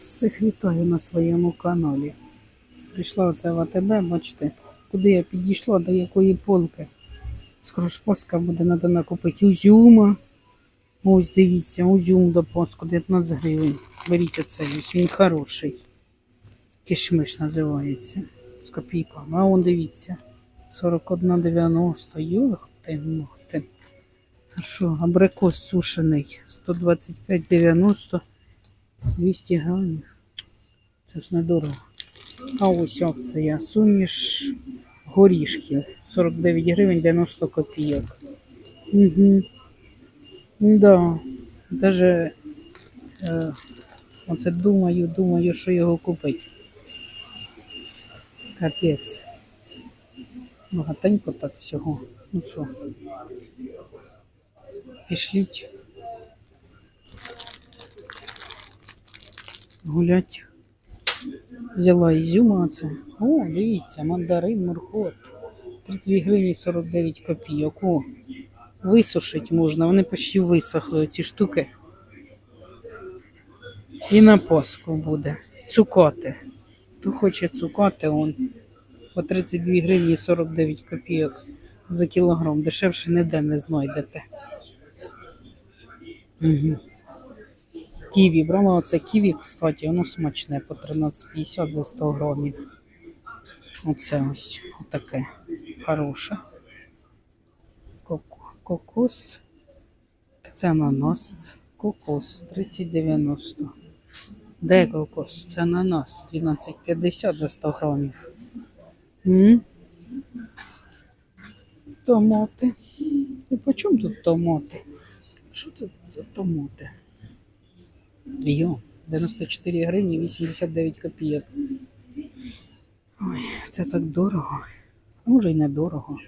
Всіх вітаю на своєму каналі. Прийшла оце в АТБ, бачите, куди я підійшла, до якої полки. Скоро Пасха буде, треба накупити узюма. Ось дивіться, узюм до Пасху 19 гривень. Беріть оцей, він хороший. Кишмиш називається. З копійками. А он дивіться. 41,90. Йох ти, мох ти. А що, абрикос сушений 125,90. 200 грамів. Це ж недорого. А ось акція. Суміш горішків. 49 гривень 90 копійок. Угу. Да. Даже е, оце думаю, думаю, що його купити. Капець. Багатенько так всього. Ну що? Пішліть. Гулять. Взяла ізюма це. О, дивіться, мандарин, моркот. 32 гривні 49 копійок. О, висушить можна, вони почти висохли оці штуки. І на Пасху буде. Цукати. Хто хоче цукати, он по 32 гривні 49 копійок за кілограм. Дешевше ніде не знайдете. Угу. Ківі. Брала оце ківі, кстати, воно смачне по 13,50 за 100 грамів. Оце ось таке хороше. Кок- Кокос. Це ананас. Кокос 30,90. Де кокос? Це ананас 12,50 за 100 грамів. М? Томати. І по чому тут томати? Що це за томати? Йо, 94 гривні 89 копійок. Ой, це так дорого. Може й недорого.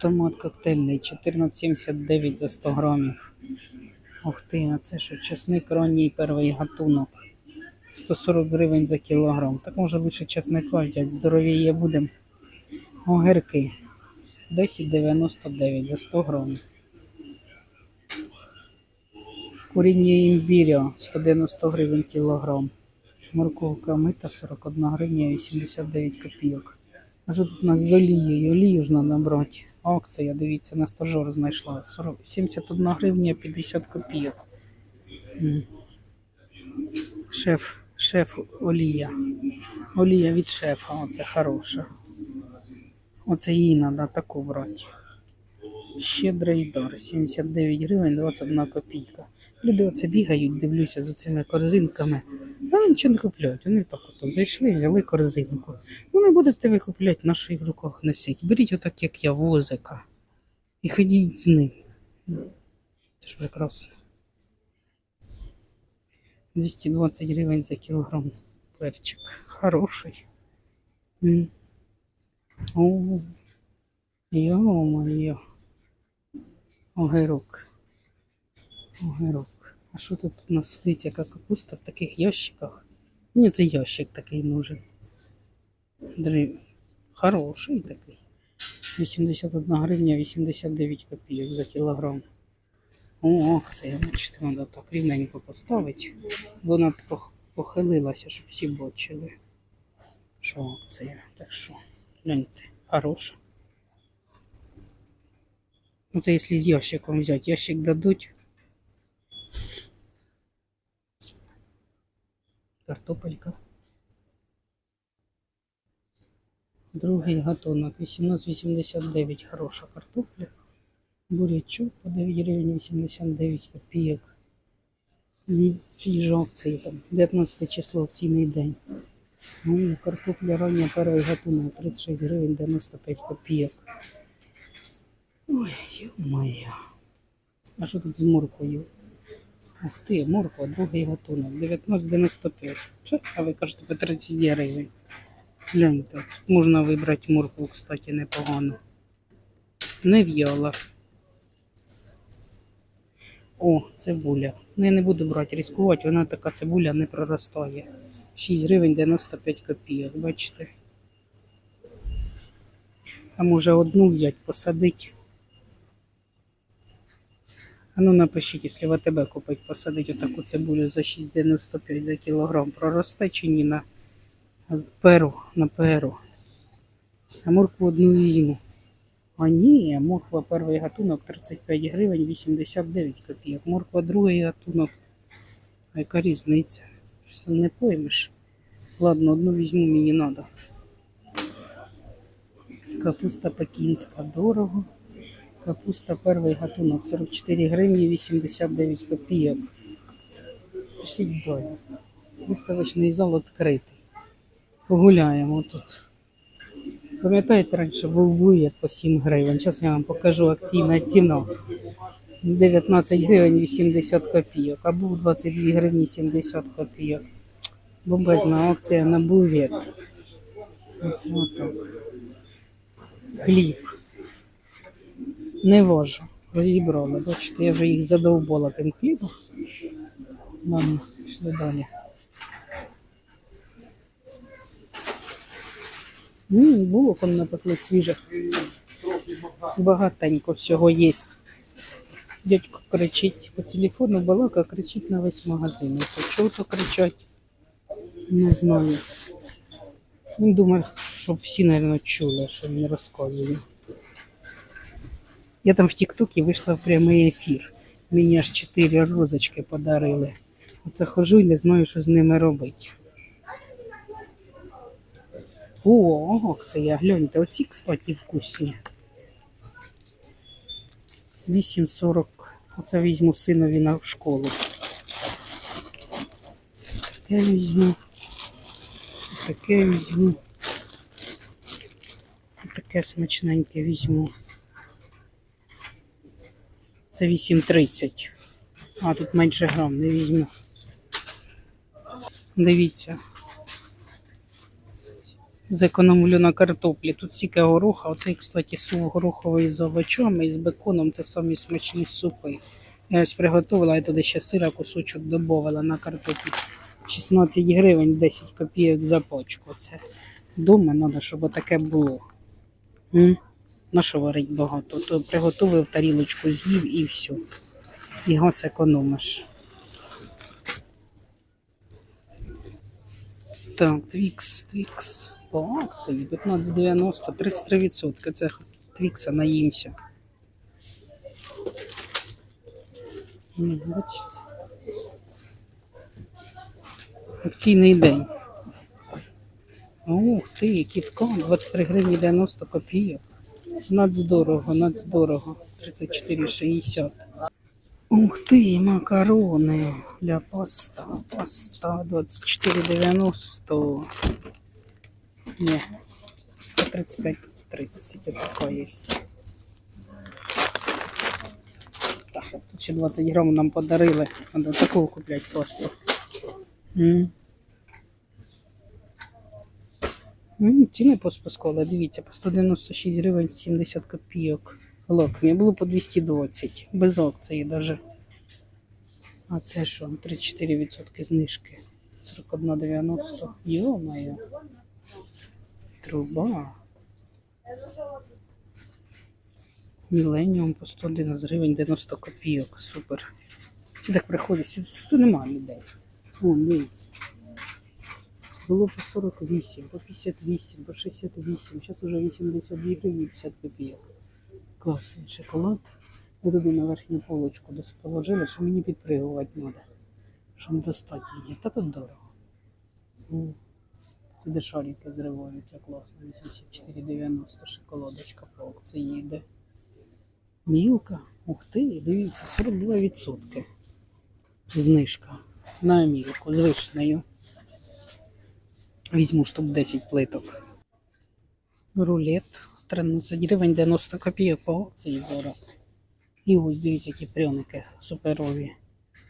Томат коктейльний 14,79 за 100 грамів. Ух ти, а це що, часник ранній перший гатунок. 140 гривень за кілограм. Так може лише часника взяти, здоровіє будемо. Огірки 10,99 за 100 грамів. Куріння імбіря 190 гривень кілограм. Морковка мита 41 гривня 89 копійок. А що тут у нас з олією? Олію ж треба брати. Акція, дивіться, на стажор знайшла. 40, 71 гривня 50 копійок. Шеф, шеф олія. Олія від шефа, оце хороша. Оце її треба таку брати. Щедрий дар, 79 гривень 21 копійка. Люди оце бігають, дивлюся за цими корзинками. А нічого не купляють. Вони так от зайшли, взяли корзинку. Ну не будете ви купляти на в руках носить. Беріть отак, як я, возика. І ходіть з ним. Це ж прекрасно. 220 гривень за кілограм перчик. Хороший. О, йо-моє. Огірок. Огірок. А що тут у нас стоїть, яка капуста в таких ящиках? Мені це ящик такий нужен. Дрив... Хороший такий. 81 гривня 89 копійок за кілограм. О, акція, бачите, треба так рівненько поставити. Вона похилилася, щоб всі бачили. Що акція. Так що, гляньте, хороша. Ну, це якщо з ящиком взяти. Ящик дадуть. Картопелька. Другий гатунок 18,89 хороша картопля. Бурячок по 9 гривень 89 копійок. І ж акції там. 19 число акційний день. Ну, картопля рання перший гатунок 36 гривень 95 копійок. Ой, ё-моє. А що тут з морквою? Ух ти, морква, другий готунок. 19,95. Це, А ви кажете, по 30 гривень. Гляньте, можна вибрати моркву, кстати, непогано. Не в'яла. О, цибуля. Ну, я не буду брати, ризикувати, вона така цибуля не проростає. 6 гривень 95 копійок, бачите. А може одну взяти, посадити. А ну напишіть, якщо в АТБ купить, посадить отаку цибулю за 6,95 за кілограм, проросте чи ні на перу, на перу. А моркву одну візьму. А ні, морква перший гатунок 35 гривень 89 копійок. Морква другий гатунок. А яка різниця? Що не поймеш. Ладно, одну візьму, мені треба. Капуста пекінська дорого. Капуста перший гатунок 44 гривні 89 копійок. Пішліть далі. Виставочний зал відкритий. Погуляємо тут. Пам'ятаєте, раніше був буєт по 7 гривень. Зараз я вам покажу акційна ціна. 19 гривень 80 копійок, а був 22 гривні 70 копійок. Бомбезна акція на буєт. Оце отак. Хліб. Не вожу. Розібрали. Бачите, я вже їх задовбала тим хлібом. Ладно, пішли далі. М, булок он напекли свіжих. Багатенько всього є. Дядько кричить по телефону, балака кричить на весь магазин. Чого то кричать? Не знаю. Він думає, що всі, мабуть, чули, що він розказує. Я там в Тіктокі вийшла в прямий ефір. Мені аж чотири розочки подарили. Оце хожу і не знаю, що з ними робити. О, це я гляньте, оці, кстати, вкусні. 8,40. Оце візьму синові на в школу. Таке візьму. Таке візьму. Таке смачненьке візьму. Це 8,30. А тут менше грам, не візьму. Дивіться. Зекономлю на картоплі. Тут стільки гороха. Оцей, кстати, суп гороховий з овочами і з беконом. Це самі смачні супи. Я ось приготувала, я туди ще сира кусочок додавала на картоплі. 16 гривень, 10 копійок за пачку. Це дома треба, щоб таке було. М? На що варить багато? То приготував тарілочку, з'їв і все. І газ економиш. Так, Твікс, Твікс. По акції 15,90, 33%. Це Твікса наїмся. Ну, бачите. Акційний день. Ух ти, кітка, 23 гривні 90 копійок. Надздорого, надздорого. 34,60. Ух ти, макарони для паста. Паста 24,90. Ні, 35,30 така є. Так, тут ще 20 грам нам подарили. Надо таку купляти пасту. М. М, Ціни поспускали, дивіться, по 196 гривень 70 копійок. Локні було по 220, без акції даже. А це що? 34% знижки. 41,90. Йо-моє. Труба. Міленіум по 111 гривень 90 копійок. Супер. Так приходить? Тут немає людей. Вон, дивіться. Було по 48, по 58, по 68. Зараз уже 82 гривні 50 копійок. Класний шоколад. Я туди на верхню полочку десь положила, що мені підпригувати треба. Щоб достати її. Та тут дорого. М. Це де шарики зриваються класно. 84,90 шоколадочка по акції йде. Мілка. Ух ти, дивіться, 42%. Знижка на Амірку з вишнею. Візьму штук 10 плиток. Рулет 13 гривень 90 копійок по акції зараз. І ось дивіться, які пряники суперові.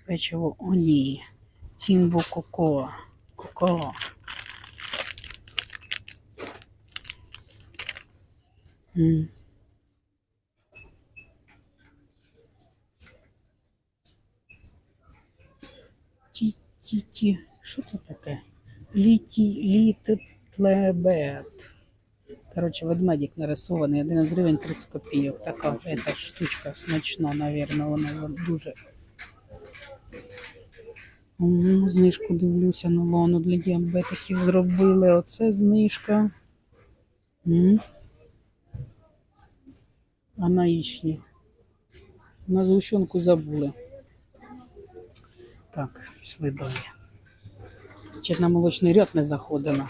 Печиво, о ні. Цінбо коко. Коко. М. Ті-ті-ті. Що це таке? Літі, літетлебет. Коротше, ведмедик нарисований, 11 гривень 30 копійок. Така ета штучка смачна, навірно, вона дуже. М, Знижку дивлюся на лону для діабетиків зробили. Оце знижка. М. А на яичні. На згущенку забули. Так, пішли далі. Чи на молочний ряд не заходимо.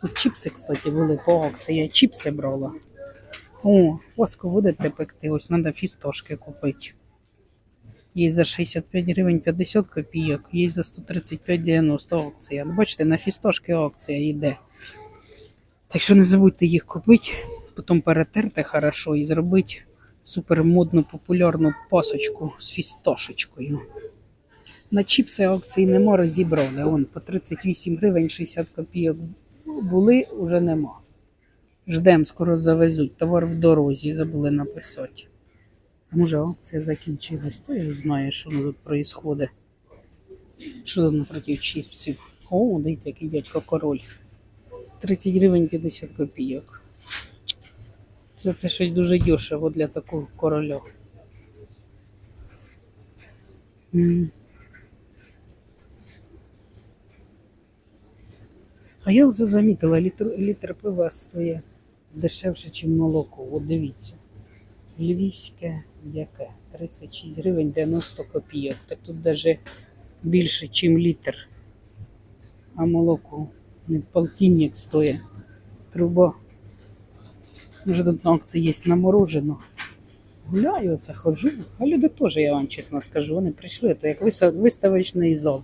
Тут чіпси, кстати, були по акції. Я чіпси брала. О, воску будете пекти. Ось треба фістошки купити. Є за 65 гривень 50 копійок, є за 135,90 акція. Ну, Бачите, на фістошки акція йде. Так що не забудьте їх купити, потім перетерти хорошо і зробити супермодну популярну пасочку з фістошечкою. На чіпси акції нема, розібрали. Вон по 38 гривень 60 копійок були, вже нема. Ждем, скоро завезуть. Товар в дорозі, забули написати. Може акція закінчилась, то я знаю, що тут відбувається. Що там напротив чіпсів? О, дивіться, який дядько король. 30 гривень 50 копійок. Це, це щось дуже дешево для такого короля. А я вже замітила, літр, літр пива стоїть дешевше, ніж молоко. От дивіться. Львівське яке? 36 гривень 90 копійок. Так тут навіть більше, ніж літр. А молоко полтинник стоїть. Труба. Може тут акції є на морожену. Гуляю, оце ходжу. А люди теж, я вам чесно скажу, вони прийшли, то як виста- виставочний зал.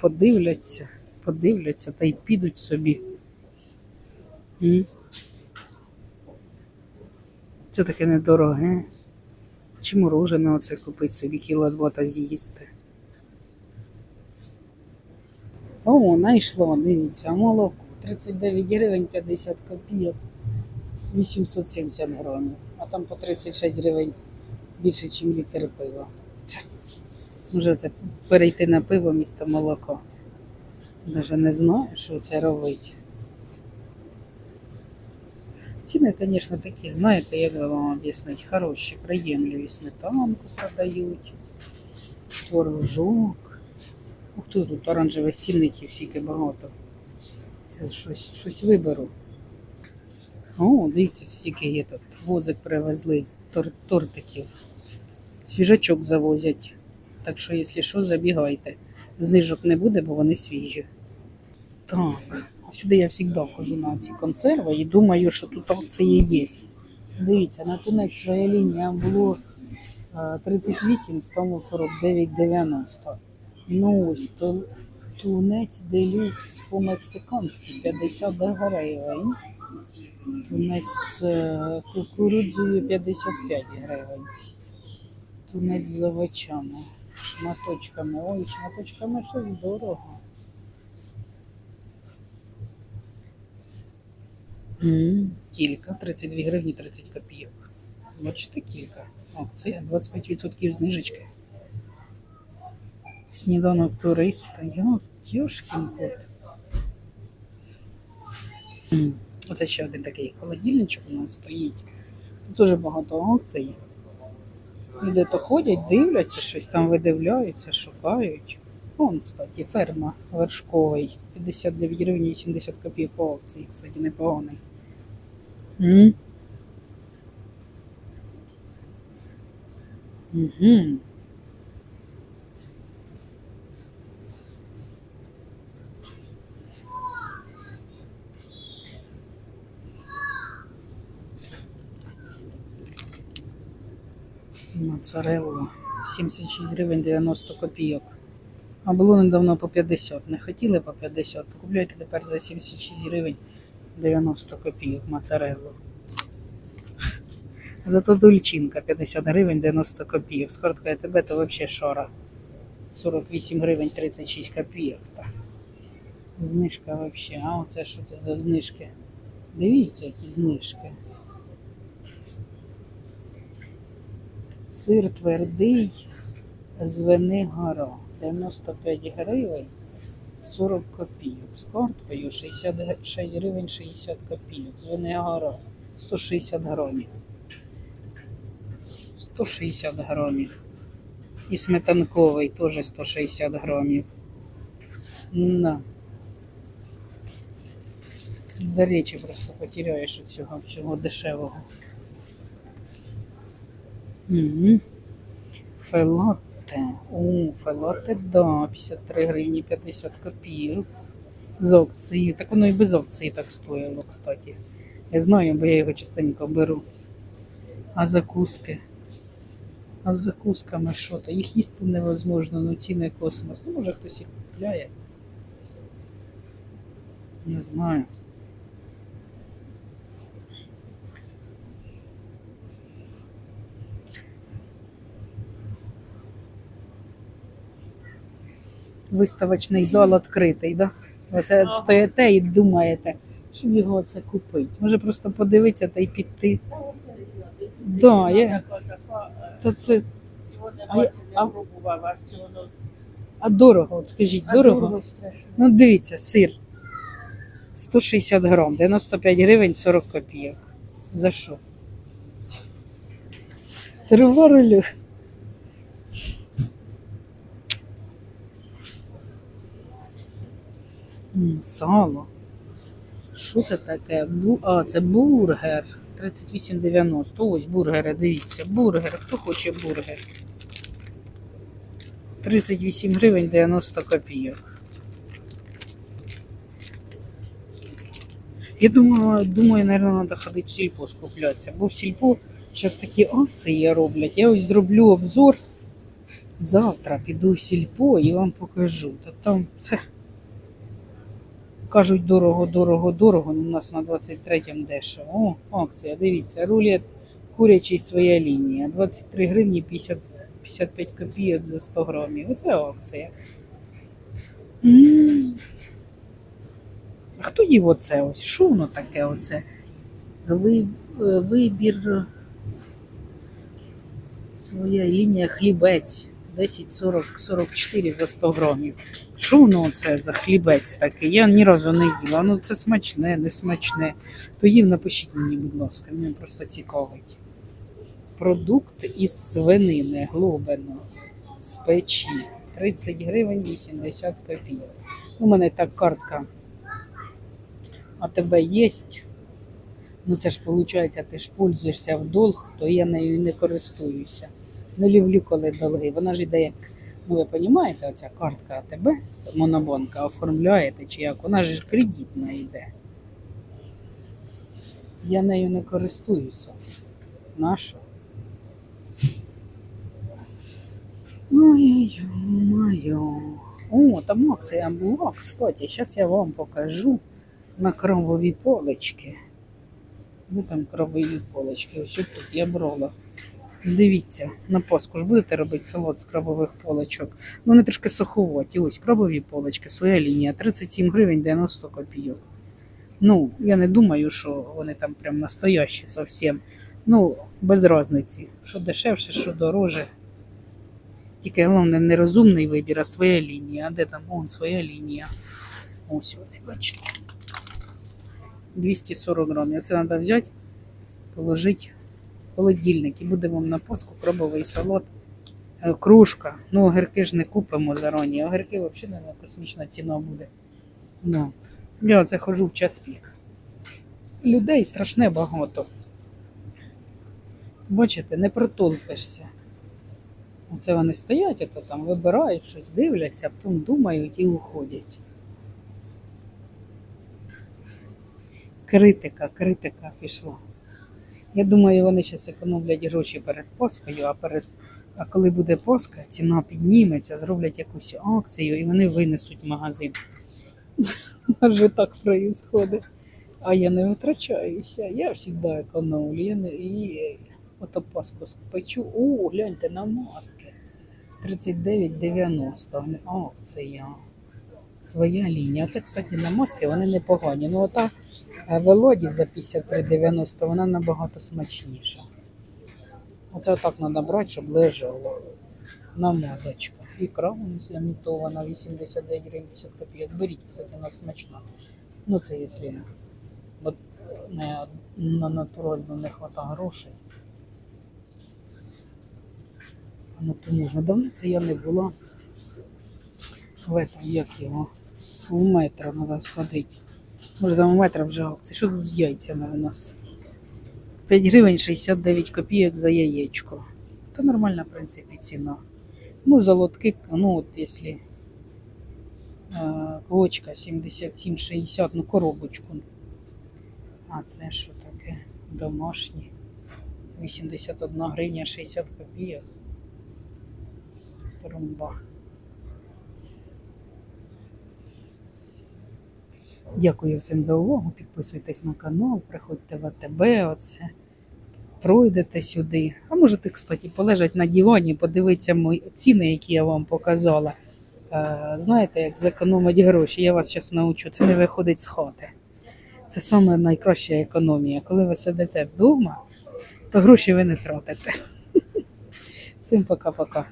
Подивляться, подивляться та й підуть собі. Це таке недороге. Чи морожене оце купити собі кіло два та з'їсти. О, знайшло, дивіться, молоко. 39 гривень 50 копійок. 870 грамів. А там по 36 гривень більше, ніж літр пива. Може це перейти на пиво місто молоко. Даже не знаю, що це робить. Ціни, звісно, такі, знаєте, як би вам об'яснити, хороші, приємливі сметанку продають, творожок. Ух тут, тут оранжевих цінників стільки багато. Це щось, щось виберу. О, дивіться, стільки є тут. Возик привезли тор- тортиків. Свіжачок завозять. Так що, якщо що, забігайте. Знижок не буде, бо вони свіжі. Так, сюди я завжди ходжу на ці консерви і думаю, що тут акції є. Дивіться, на тунець своя лінія було е, 38, стало 49,90. Ну ось то, тунець делюкс по-мексиканськи 50 гривень. Тунець з е, кукурудзою 55 гривень. Тунець з овочами, шматочками. Ой, шматочками щось дорого. Кілька, 32 гривні 30 копійок. Бачите, кілька. Акція 25% знижечки. Сніданок туриста. Я тюшкін кот. Оце ще один такий холодильничок у нас стоїть. Тут дуже багато акцій. Люди то ходять, дивляться, щось там видивляються, шукають. Вон, кстати, ферма вершковий. 59 гривень 80 копійок по акції, кстати, непоганий. М? Угу. Моцарелла 76 гривень 90 копійок. А було недавно по 50. Не хотіли по 50. Покупляйте тепер за 76 гривень 90 копійок моцареллу. Зато тульчинка 50 гривень 90 копійок. З карткою тебе то взагалі шора. 48 гривень 36 копійок. Знижка взагалі. А оце що це за знижки? Дивіться, які знижки. Сир твердий з Венигара 95 гривень 40 копійок. З карткою 66 гривень 60 копійок. З Венигара 160 грамів. 160 грамів. І сметанковий теж 160 грамів. На. До речі, просто потеряєш від цього всього дешевого. Угу. Фелоте. О, фелоте, да, 53 гривні 50 копійок. З акцією. Так воно і без акції так стоїло, кстати. Я знаю, бо я його частенько беру. А закуски? А з закусками що то? Їх їсти невозможно, ну ціни космос. Ну, може хтось їх купляє. Не знаю. Виставочний зал відкритий, да? Оце Ага. стоїте і думаєте, щоб його це купити. Може просто подивитися та й піти. Да, я- Та це. А а- А дорого, от скажіть, дорого? Ну дивіться, сир. 160 грам, 95 гривень 40 копійок. За що? Трива рулю. Сало. Що це таке? Бу... А, це бургер. 38,90. Ось бургери, дивіться. Бургер. Хто хоче бургер? 38 гривень 90 копійок. Я думаю, думаю, наверное, треба ходити в сільпо скуплятися. Бо в сільпо зараз такі акції роблять. Я ось зроблю обзор. Завтра піду в сільпо і вам покажу. Та там це кажуть дорого, дорого, дорого. Ну, у нас на 23-м дешево. О, акція, дивіться, рулет курячий своя лінія. 23 гривні 50, 55 копійок за 100 грамів. Оце акція. А Хто їв оце ось? Що воно таке оце? Ви, е, вибір своя лінія хлібець. 10, 40, 44 за 100 грамів. Що воно це за хлібець такий? Я ні разу не їла. Ну це смачне, не смачне. То їв, напишіть мені, будь ласка, мені просто цікавить. Продукт із свинини глобино з печі. 30 гривень 80 копійок. У мене так картка а тебе є. Ну це ж виходить, ти ж пользуєшся в долг, то я нею не користуюся. Не люблю, коли долги. Вона ж іде як, ну ви розумієте, оця картка АТБ, монобанка оформляєте чи як, вона ж кредитна йде. Я нею не користуюся. Нащо? Ой-ой-ой. О, там акція була, кстати. Зараз я вам покажу на кровові полочки. Ну там кровові полочки. Ось тут я брала. Дивіться, на Пасху ж будете робити салат з крабових полочок. Ну, вони трошки суховаті. Ось крабові полочки, своя лінія. 37 гривень 90 копійок. Ну, я не думаю, що вони там прям настоящі зовсім. Ну, без різниці. Що дешевше, що дороже. Тільки головне нерозумний вибір, а своя лінія. А де там вон своя лінія? Ось вони, бачите. 240 грамів. Це треба взяти, положити холодильник і буде вам на Пасху крабовий салат. Е, Кружка. Ну, огірки ж не купимо зарані. Огірки взагалі не космічна ціна буде. Ну, я оце ходжу в час пік. Людей страшне багато. Бачите, не протолкаешся. Оце вони стоять, ото там вибирають щось, дивляться, а потім думають і уходять. Критика, критика пішла. Я думаю, вони зараз економлять гроші перед Паскою, а перед а коли буде Пасха, ціна підніметься, зроблять якусь акцію і вони винесуть магазин. Вже так проїсходить. А я не витрачаюся, я завжди економлю. Я не, і ото Пасху спечу. О, гляньте на маски. 39,90. Акція. Своя лінія. Це, кстати, на маски вони непогані. Ну, ота е, Велоді за 53,90 вона набагато смачніша. Оце отак треба брати, щоб лежало. Намазочка. Ікра у нас лімітована 89 гривень 50 копійок. Беріть, кстати, вона смачна. Ну, це якщо от Не, на натуральну не хватає грошей. Ну то можна. Давно це я не була. В этом, як його? У метро треба сходити. Може там у метро вже акції. Що тут з яйцями у нас? 5 гривень 69 копійок за яєчко. Та нормальна, в принципі, ціна. Ну, золотки, ну от якщо е, квочка 77,60, ну коробочку. А це що таке? Домашні. 81 гривня 60 копійок. Румба. Дякую всім за увагу. Підписуйтесь на канал, приходьте в АТБ, оце. Пройдете сюди. А можете, кстати, полежать на дивані, подивитися мої ціни, які я вам показала. Е, знаєте, як зекономити гроші. Я вас зараз навчу. Це не виходить з хати. Це саме найкраща економія. Коли ви сидите вдома, то гроші ви не тратите. Всім пока-пока.